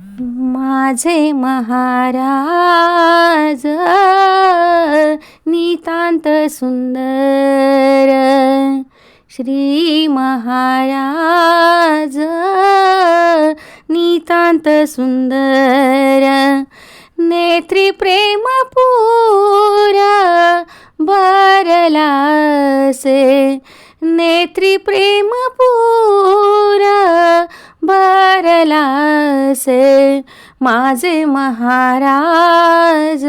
माझे महाराज नितांत सुंदर श्री महाराज नितांत सुंदर नेत्री प्रेम बारला से नेत्री प्रेम पुरा भरलासे माझे महाराज.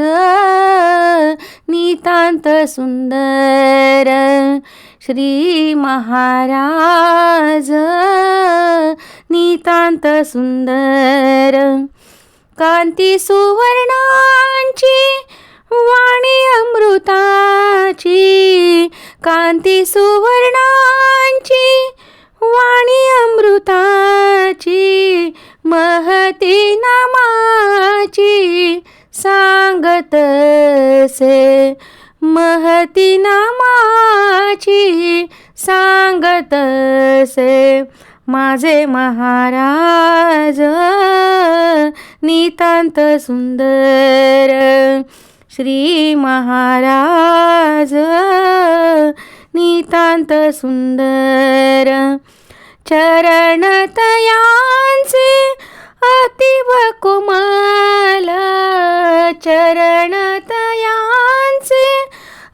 नितांत सुंदर श्री महाराज. नितांत सुंदर कांती सुवर्णांची वाणी अमृताची. कांती सु नामाची सांगत से महती नामाची सांगत से माझे महाराज नितांत सुंदर. श्री महाराज नितांत सुंदर. चरणतयांचे अतिव कोमल चरणतयांचे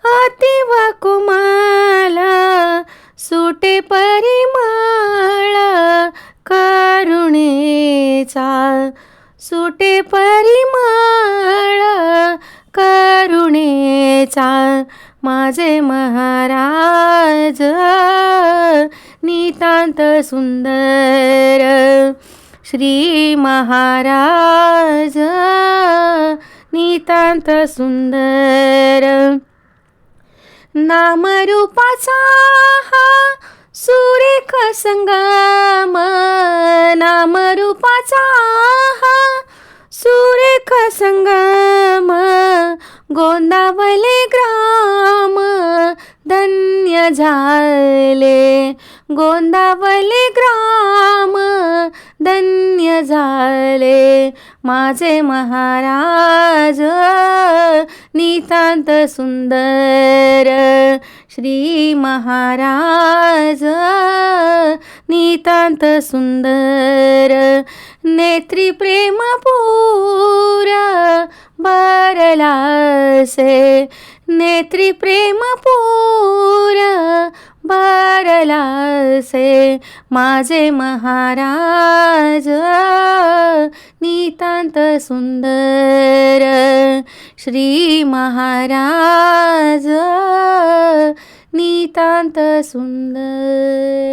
अतिव कोमल सुटे परिमळ करुणेचा सुटे परिमळ करुणेचा माझे महाराज नितांत सुंदर श्री महाराज. नितांत सुंदर. नामरूपाचा हा सुरेख संगम. नामरूपाचा हा सुरेख संगम. गोंदावले ग्राम धन्य झाले. गोंदावले ग्राम धन्य झाले माझे महाराज. नितांत सुंदर श्री महाराज. नितांत सुंदर नेत्री प्रेम पुरा भरलासे नेत्री प्रेम पुरा भरलासे माझे महाराज नितांत सुंदर श्री महाराज नितांत सुंदर.